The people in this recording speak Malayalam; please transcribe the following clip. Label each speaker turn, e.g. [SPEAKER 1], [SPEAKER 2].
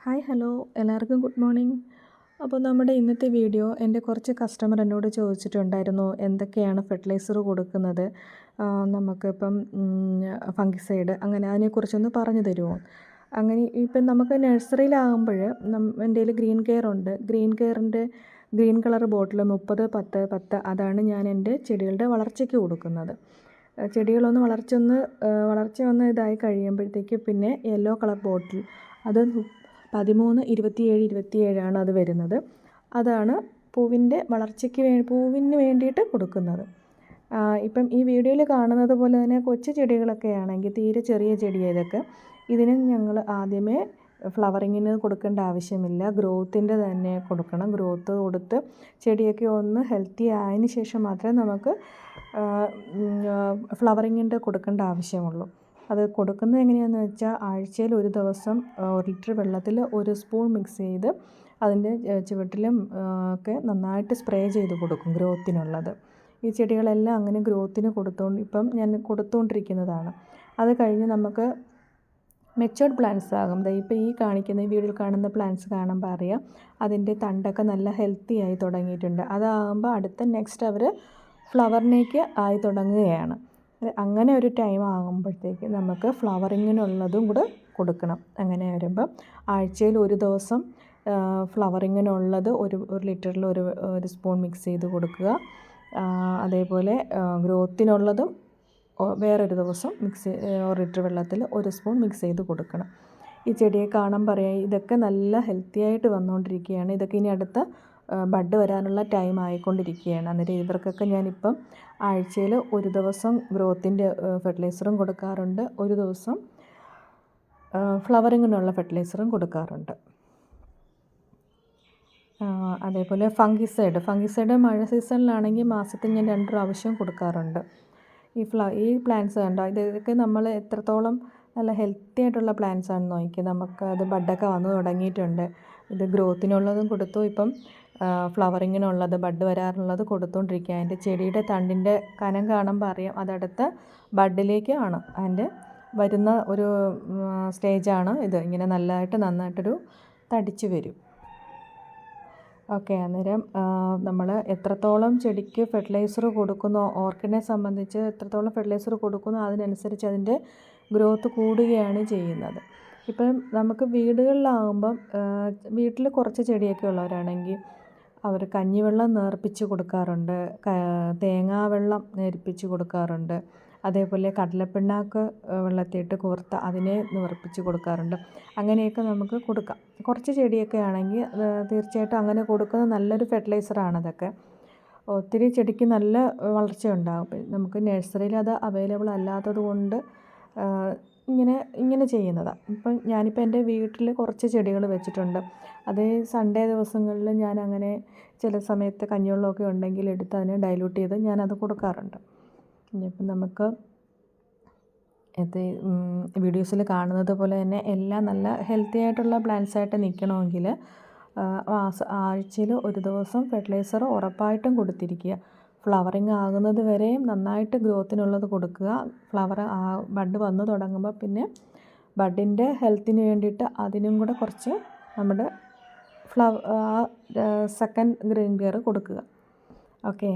[SPEAKER 1] Hi hello. എല്ലാവർക്കും ഗുഡ് മോർണിംഗ്. അപ്പോൾ നമ്മുടെ ഇന്നത്തെ വീഡിയോ എന്റെ കുറച്ച് കസ്റ്റമർ എന്നോട് ചോദിച്ചിട്ടുണ്ടായിരുന്നു എന്തൊക്കെയാണ് ഫെർട്ടിലൈസർ കൊടുക്കുന്നത്. നമുക്കിപ്പം ഫംഗിസൈഡ് അങ്ങനെ അതിനെക്കുറിച്ചൊന്ന് പറഞ്ഞു തരുമോ? അങ്ങനെ ഇപ്പം നമുക്ക് നഴ്സറിയിലാകുമ്പോൾ എന്റെ കയ്യിൽ ഗ്രീൻ കെയർ ഉണ്ട്. ഗ്രീൻ കെയറിന്റെ ഗ്രീൻ കളർ ബോട്ടിൽ മുപ്പത് പത്ത് പത്ത് അതാണ് ഞാൻ എന്റെ ചെടികളുടെ വളർച്ചയ്ക്ക് കൊടുക്കുന്നത്. ചെടികളൊന്ന് വളർച്ച ഒന്ന് ആ, വളർച്ച ഒന്ന് ഇതായി കഴിയുമ്പോഴത്തേക്ക് പിന്നെ യെല്ലോ കളർ ബോട്ടിൽ അത് പതിമൂന്ന് ഇരുപത്തിയേഴ് ഇരുപത്തിയേഴാണ് അത് വരുന്നത്. അതാണ് പൂവിന്റെ വളർച്ചയ്ക്ക് വേ പൂവിന് വേണ്ടിയിട്ട് കൊടുക്കുന്നത്. ഇപ്പം ഈ വീഡിയോയിൽ കാണുന്നത് പോലെ തന്നെ കൊച്ചു ചെടികളൊക്കെ ആണെങ്കിൽ തീരെ ചെറിയ ചെടി ഇതൊക്കെ ഇതിന് ഞങ്ങൾ ആദ്യമേ ഫ്ലവറിങ്ങിന് കൊടുക്കേണ്ട ആവശ്യമില്ല. ഗ്രോത്തിന്റെ തന്നെ കൊടുക്കണം. ഗ്രോത്ത് കൊടുത്ത് ചെടിയൊക്കെ ഒന്ന് ഹെൽത്തി ആയതിന് ശേഷം മാത്രമേ നമുക്ക് ഫ്ലവറിങ്ങിന്റെ കൊടുക്കേണ്ട ആവശ്യമുള്ളൂ. അത് കൊടുക്കുന്നത് എങ്ങനെയാണെന്ന് വെച്ചാൽ ആഴ്ചയിൽ ഒരു ദിവസം ഒരു ലിറ്റർ വെള്ളത്തിൽ ഒരു സ്പൂൺ മിക്സ് ചെയ്ത് അതിന്റെ ചുവട്ടിലും ഒക്കെ നന്നായിട്ട് സ്പ്രേ ചെയ്ത് കൊടുക്കും ഗ്രോത്തിനുള്ളത്. ഈ ചെടികളെല്ലാം അങ്ങനെ ഗ്രോത്തിന് കൊടുത്തുകൊണ്ട് ഇപ്പം ഞാൻ കൊടുത്തുകൊണ്ടിരിക്കുന്നതാണ് അത് കഴിഞ്ഞ് നമുക്ക് മെച്ചോർഡ് പ്ലാന്റ്സ് ആകും. ഇപ്പോൾ ഈ കാണിക്കുന്ന ഈ വീഡിയോയിൽ കാണുന്ന പ്ലാന്റ്സ് കാണുമ്പോൾ അറിയാം അതിന്റെ തണ്ടൊക്കെ നല്ല ഹെൽത്തി ആയി തുടങ്ങിയിട്ടുണ്ട്. അതാകുമ്പോൾ അടുത്ത നെക്സ്റ്റ് അവർ ഫ്ലവറിനേക്ക് ആയി തുടങ്ങുകയാണ്. അങ്ങനെ ഒരു ടൈം ആകുമ്പോഴത്തേക്ക് നമുക്ക് ഫ്ലവറിങ്ങിനുള്ളതും കൂടെ കൊടുക്കണം. അങ്ങനെ വരുമ്പം ആഴ്ചയിൽ ഒരു ദിവസം ഫ്ലവറിങ്ങിനുള്ളത് ഒരു ഒരു ലിറ്ററിൽ ഒരു ഒരു സ്പൂൺ മിക്സ് ചെയ്ത് കൊടുക്കുക. അതേപോലെ ഗ്രോത്തിനുള്ളതും വേറൊരു ദിവസം മിക്സ് ഒരു ലിറ്റർ വെള്ളത്തിൽ ഒരു സ്പൂൺ മിക്സ് ചെയ്ത് കൊടുക്കണം. ഈ ചെടിയെ കാണാൻ പറയാം ഇതൊക്കെ നല്ല ഹെൽത്തി ആയിട്ട് വന്നുകൊണ്ടിരിക്കുകയാണ് ഇതൊക്കെ ഇനി അടുത്ത ബഡ് വരാനുള്ള ടൈം ആയിക്കൊണ്ടിരിക്കുകയാണ്. അന്നേരം ഇവർക്കൊക്കെ ഞാനിപ്പം ആഴ്ചയിൽ ഒരു ദിവസം ഗ്രോത്തിന്റെ ഫെർട്ടിലൈസറും കൊടുക്കാറുണ്ട്. ഒരു ദിവസം ഫ്ലവറിങ്ങിനുള്ള ഫെർട്ടിലൈസറും കൊടുക്കാറുണ്ട്. അതേപോലെ ഫംഗിസൈഡ്. ഫംഗിസൈഡ് മഴ സീസണിലാണെങ്കിൽ മാസത്തിൽ ഞാൻ രണ്ട് പ്രാവശ്യം കൊടുക്കാറുണ്ട്. ഈ ഫ്ല ഈ പ്ലാന്റ്സ് കണ്ടോ? ഇതൊക്കെ നമ്മൾ എത്രത്തോളം നല്ല ഹെൽത്തി ആയിട്ടുള്ള പ്ലാന്റ്സ് ആണെന്ന് നോക്കി നമുക്ക് അത് ബഡൊക്കെ വന്നു തുടങ്ങിയിട്ടുണ്ട്. ഇത് ഗ്രോത്തിനുള്ളതും കൊടുത്തു. ഇപ്പം ഫ്ലവറിങ്ങിനുള്ളത് ബഡ് വരാറുള്ളത് കൊടുത്തുകൊണ്ടിരിക്കുക അതിന്റെ ചെടിയുടെ തണ്ടിന്റെ കനം കാണുമ്പോൾ അറിയാം അതടുത്ത ബഡിലേക്ക് ആണ്. അതിന്റെ വരുന്ന ഒരു സ്റ്റേജാണ് ഇത്. ഇങ്ങനെ നല്ലതായിട്ട് നന്നായിട്ടൊരു തടിച്ച് വരും. ഓക്കെ അന്നേരം നമ്മൾ എത്രത്തോളം ചെടിക്ക് ഫെർട്ടിലൈസർ കൊടുക്കുന്നോ ഓർക്കിഡിനെ സംബന്ധിച്ച് എത്രത്തോളം ഫെർട്ടിലൈസർ കൊടുക്കുന്നോ അതിനനുസരിച്ച് അതിന്റെ ഗ്രോത്ത് കൂടുകയാണ് ചെയ്യുന്നത്. ഇപ്പം നമുക്ക് വീടുകളിലാകുമ്പം വീട്ടിൽ കുറച്ച് ചെടിയൊക്കെ ഉള്ളവരാണെങ്കിൽ അവർ കഞ്ഞിവെള്ളം നേർപ്പിച്ച് കൊടുക്കാറുണ്ട് തേങ്ങാവെള്ളം നേർപ്പിച്ച് കൊടുക്കാറുണ്ട്. അതേപോലെ കടലപ്പിണ്ണാക്ക് വെള്ളത്തിയിട്ട് കോർത്ത് അതിനെ നേർപ്പിച്ച് കൊടുക്കാറുണ്ട്. അങ്ങനെയൊക്കെ നമുക്ക് കൊടുക്കാം. കുറച്ച് ചെടിയൊക്കെ ആണെങ്കിൽ തീർച്ചയായിട്ടും അങ്ങനെ കൊടുക്കുന്നത് നല്ലൊരു ഫെർട്ടിലൈസറാണ് അതൊക്കെ. ഒത്തിരി ചെടിക്ക് നല്ല വളർച്ച ഉണ്ടാകും നമുക്ക് നഴ്സറിയിൽ അത് അവൈലബിൾ അല്ലാത്തത് കൊണ്ട് ഇങ്ങനെ ഇങ്ങനെ ചെയ്യുന്നതാണ് ഇപ്പം ഞാനിപ്പോൾ എന്റെ വീട്ടിൽ കുറച്ച് ചെടികൾ വെച്ചിട്ടുണ്ട്. അത് സൺഡേ ദിവസങ്ങളിൽ ഞാൻ അങ്ങനെ ചില സമയത്ത് കഞ്ഞിവെള്ളമൊക്കെ ഉണ്ടെങ്കിൽ എടുത്ത് അതിനെ ഡൈലൂട്ട് ചെയ്ത് ഞാനത് കൊടുക്കാറുണ്ട്. ഇനിയിപ്പം നമുക്ക് ഇത് വീഡിയോസിൽ കാണുന്നത് പോലെ തന്നെ എല്ലാം നല്ല ഹെൽത്തി ആയിട്ടുള്ള പ്ലാന്റ്സ് ആയിട്ട് നിൽക്കണമെങ്കിൽ ആഴ്ചയിൽ ഒരു ദിവസം ഫെർട്ടിലൈസർ ഉറപ്പായിട്ടും കൊടുത്തിരിക്കുക. ഫ്ലവറിങ് ആകുന്നത് വരെയും നന്നായിട്ട് ഗ്രോത്തിനുള്ളത് കൊടുക്കുക. ഫ്ലവർ ആ ബഡ് വന്ന് തുടങ്ങുമ്പോൾ പിന്നെ ബഡിന്റെ ഹെൽത്തിന് വേണ്ടിയിട്ട് അതിനും കൂടെ കുറച്ച് നമ്മുടെ ഫ്ലവ സെക്കൻഡ് ഗ്രീൻ കെയർ കൊടുക്കുക. ഓക്കെ